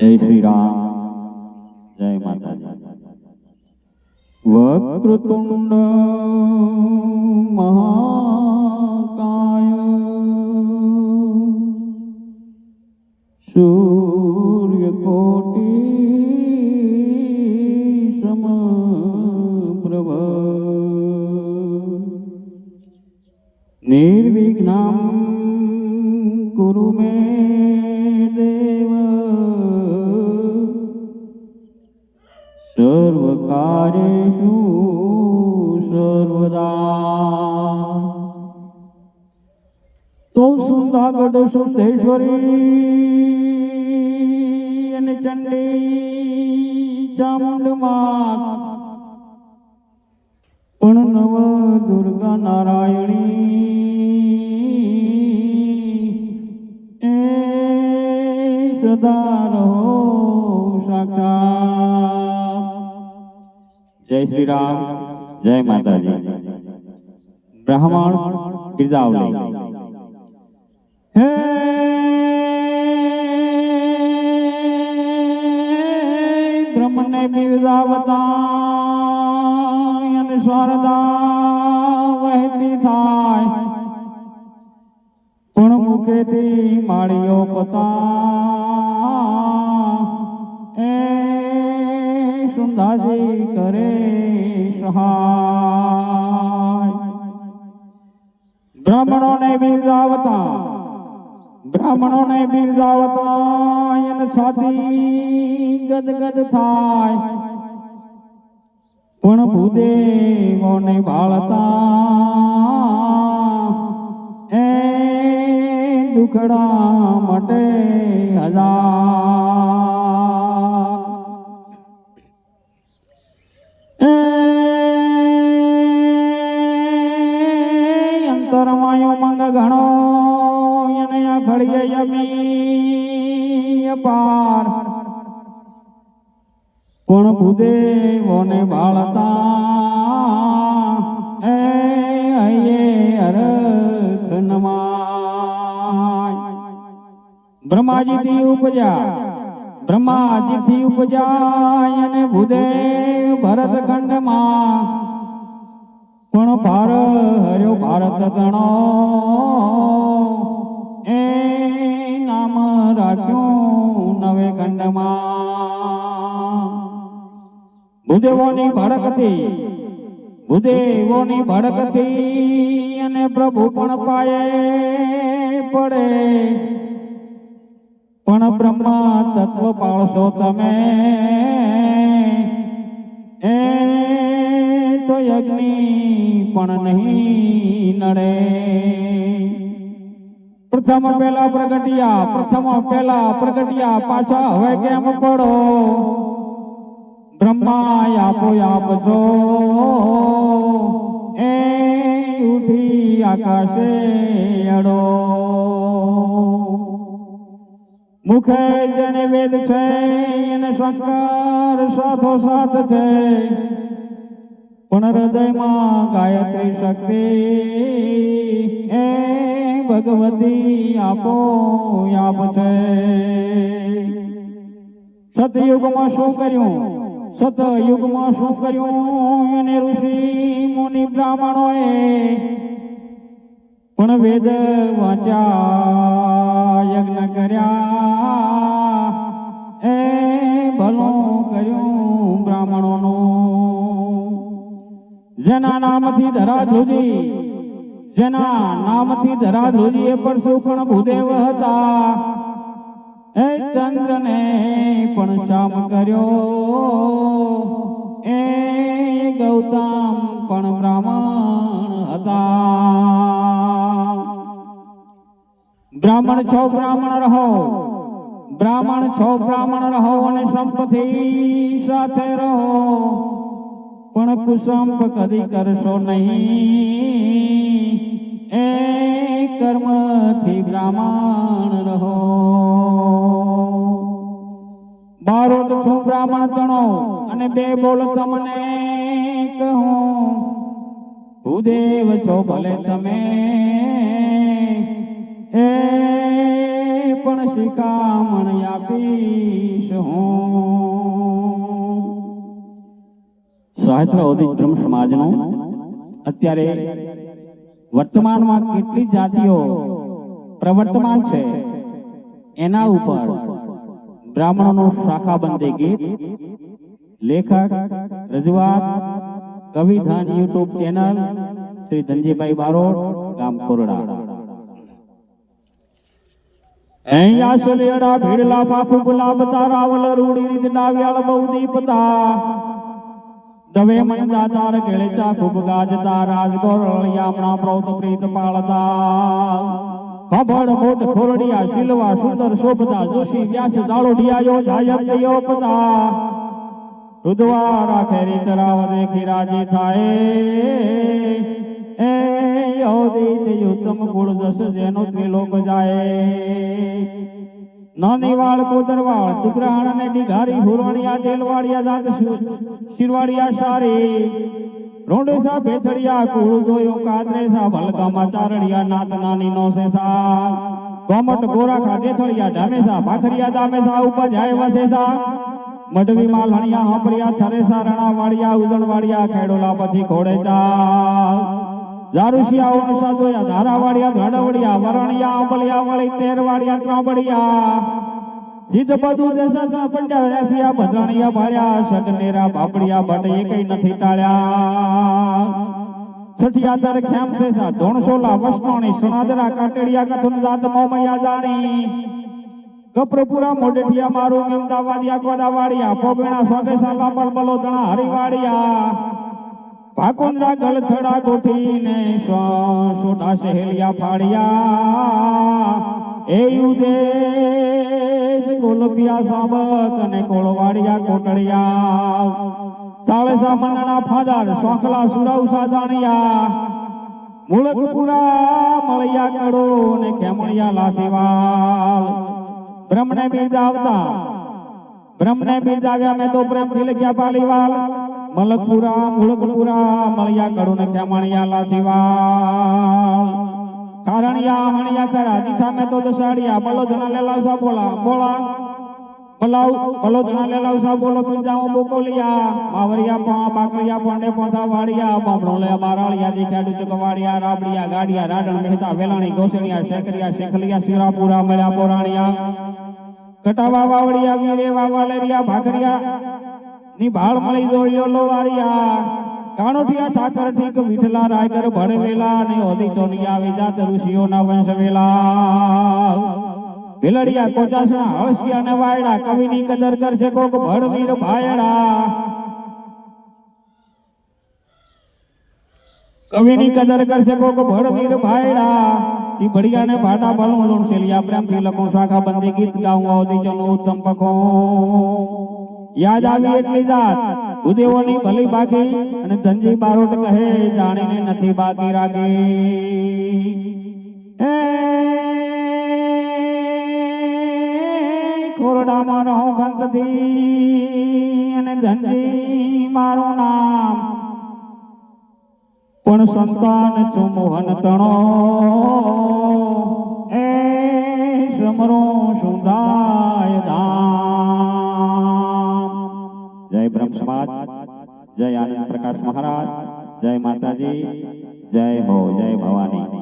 જય શ્રી રામ. જય માતાજી. વક્રતુંડ સર્વકાર્યેષુ સર્વદા તો સુંદાગઢ સુંદેશ્વરી અને ચંડી ચામુંડમાં પણ નવ દુર્ગા નારાયણી શ્રી રામ જય માતાજી. બ્રાહ્મણ બિરદાવલી હે બ્રહ્મને બિરદાવતા અને શારદા વહેતી થાય. પણ મુખેથી માળીઓ પતા બ્રાહ્મણોને બિરદાવતા બ્રાહ્મણોને બિરદાવતા અને સાથી ગદગદ થાય. પણ ભૂદેવોને બાળતા, એ દુખડા માટે હજાર યમી અપાર. પણ ભૂદેવોને બાળતા એ હૈયે હરખ નમાય. બ્રહ્માજીથી ઉપજા, બ્રહ્માજીથી ઉપજાય અને ભૂદેવ ભરત ખંડમાં પણ ભાર હર્યો ભારત તણો. એ ખંડમાં. ભૂદેવોની ભડકથી ભૂદેવોની ભડકથી અને પ્રભુ પણ પાયે પડે. પણ બ્રહ્મા તત્વ પાળશો તમે. એ તો યજ્ઞ પણ નહીં નડે. પ્રથમ પેલા પ્રગટિયા, પ્રથમ પેલા પ્રગટિયા, પાછા હવે કેમ પડો? બ્રહ્મા આપો, આપજો. એ ઉઠી આકાશે અડો. મુખે જેને વેદ છે, એને સંસ્કાર સાથો સાથ છે. પણ હૃદયમાં ગાયત્રી શક્તિ ભગવતી આપો આપ છે. સતયુગમાં શું કર્યું? સતયુગમાં શું કર્યું? અને ઋષિ, મુનિ, બ્રાહ્મણોએ પણ વેદ વાંચ્યા, યજ્ઞ કર્યા. એ ભલું કર્યું બ્રાહ્મણોનું. જેના નામથી ધરા ધ્રુજી જેના નામથી ધરા ધોરીએ પણ પણ ભૂદેવ હતા. એ ચંદ્રને પણ શામ કર્યો. એ ગૌતમ પણ બ્રાહ્મણ હતા. બ્રાહ્મણ છો બ્રાહ્મણ રહો. બ્રાહ્મણ છો બ્રાહ્મણ રહો અને સંપત્તિ સાથે રહો. પણ કુસંપ કદી કરશો નહીં. એ કર્મથી બ્રાહ્મણ રહો. મારો છું બ્રાહ્મણ તણો અને બે બોલ તમને કહું. હું દેવ છો ભલે તમે. એ પણ શિકામણ આપીશ હું. સહસ્ત્ર અધિક સમાજનું અત્યારે વર્તમાનમાં કેટલી જાતિઓ પ્રવર્તમાન છે? એના ઉપર બ્રાહ્મણોનું શાખાબંધી ગીત, લેખક, રજૂઆત, કવિધાન યુટ્યુબ ચેનલ, શ્રી ધનજીભાઈ બારોટ, ગામ કોરડા અહીંયા સુલેડા ભીડલા પાખું ગુલાબ તારાવલ રૂડી રીત ડાવ્યાળ બહુ દીપતા. દવે મન દાતાર ગેળચા ખૂબ ગાજતા રાજ પ્રૌત પ્રોત પાળતા ખબડ મોટ ખોરડિયા શિલવા સુંદર શોભતા જોશી વ્યાસ દાળોડિયા યો જાયમ દયો પતા રુદવા રાખે રીત દેખી રાજી થાય એ યોદિત યુતમ ગુણ દસ જેનો ત્રિલોક જાય નાની વાળ કોદરવાળ દુગરાણ ને ડીઘારી હુરણિયા દેલવાડિયા દાંત શિરવાડિયા સારી. રોંડેસા ભેથડિયા કુળ જોયો કાદરેસા ભલકામાં ચારડિયા નાત નાની નો સેસા કોમટ ગોરા ખાધે થળિયા ઢામેસા ભાખરિયા દામેસા ઉપજાય વસેસા મડવી માં લણિયા હંપરિયા થરેસા રણા વાડિયા ઉદણ વાડિયા ખેડોલા પછી ઘોડે ચા દારુશિયા ઓનસા જોયા, ધારાવાડિયા ધડવડિયા વરણિયા, અંબલિયા વળી તેરવાડિયા ત્રાંબડિયા જીત બધું દેશા પંડ્યા રેસિયા ભદ્રાણિયા, ભાળ્યા સગનેરા બાપડિયા ભટ એકેય નથી ટાળ્યા. છઠિયાતર ખેમ સેસા ધોણસોલા વસનોણી સુનાદરા કાટડિયા કથન જાત મોમૈયા, જાણી. કપ્રપુરા મોડેઠિયા મારું મેમદાવાદિયા ગોદાવાડિયા પોગણા, સોગેસા લાંબળ બલોદણા, હરિવાડિયા. ભાકુંદ્રા ગળથડા ગોઠીને સોટા સહેલિયા ફાડ્યા એ ઉદેશ ગોલપિયા સાબક અને કોળવાડિયા કોટડિયા તાળસા મંદણા ફાદાર સોખલા સુરવસા જાણિયા. મુળકપુરા મળિયા કડો ને ખેમણિયા લાસીવાલ. બ્રહ્મને બિરદાવતા. બ્રહ્મને આવ્યા મેં તો પ્રેમથી લખ્યા પાલીવાલ. મલકપુરા મુળકપુરા મળ્યા કડો ને ખેમણિયા, લાસીવાલ. કારણિયા, હણિયા ખરા દીઠા મેં તો દસાડિયા બલોધણા લેલાવસા બોલા બોલા બલાવ બલોધણા લેલાવસા બોલો પિંજાઓ, બોકોલિયા માવરિયા પા બાકરિયા પોંડે પોથા વાડિયા બામણો લે બારાળિયા, દીખ્યા ડુચક વાડિયા રાબડિયા, ગાડિયા, રાડણ, મહેતા, વેલાણી ગોસણિયા શેકરિયા શેખલિયા, શિરાપુરા, મળ્યા, પોરાણિયા. કટાવા, વાવડિયા, વીરે, વાવાલેરિયા, ભાખરિયા ની ભાળ મળી જોયો લોવારિયા કાણોઠિયા ઠાકર ઠીક વિઠલા રાયગર ભડવેલા ને ઓદી ચોનિયા વિજાત ઋષિઓના વંશ વેલા. ભીલડિયા કોચાસણા હળસિયા ને વાયડા, કવિની કદર કરશે કોક ભડવીર ભાયડા. કવિની કદર કરશે કોક ભડવીર ભાયડા. ઈ ભડિયા ને ભાટા ભણવું લોણ સેલિયા પ્રેમથી લખું શાખા બંદી ગીત ગાઉં ઓદી ચોનું ઉત્તમ પખો. યાદ આવી એટલી જાત. ઉદેવોની ભલી બાકી અને ધનજી બારોટ કહે, જાણીને નથી બાકી રાખી. એ રહો ખંતથી મારું નામ. પણ સંતાન છું તણો. બ્રહ્મ સમાજ જય આનંદ પ્રકાશ મહારાજ જય માતાજી જય હો જય ભવાની.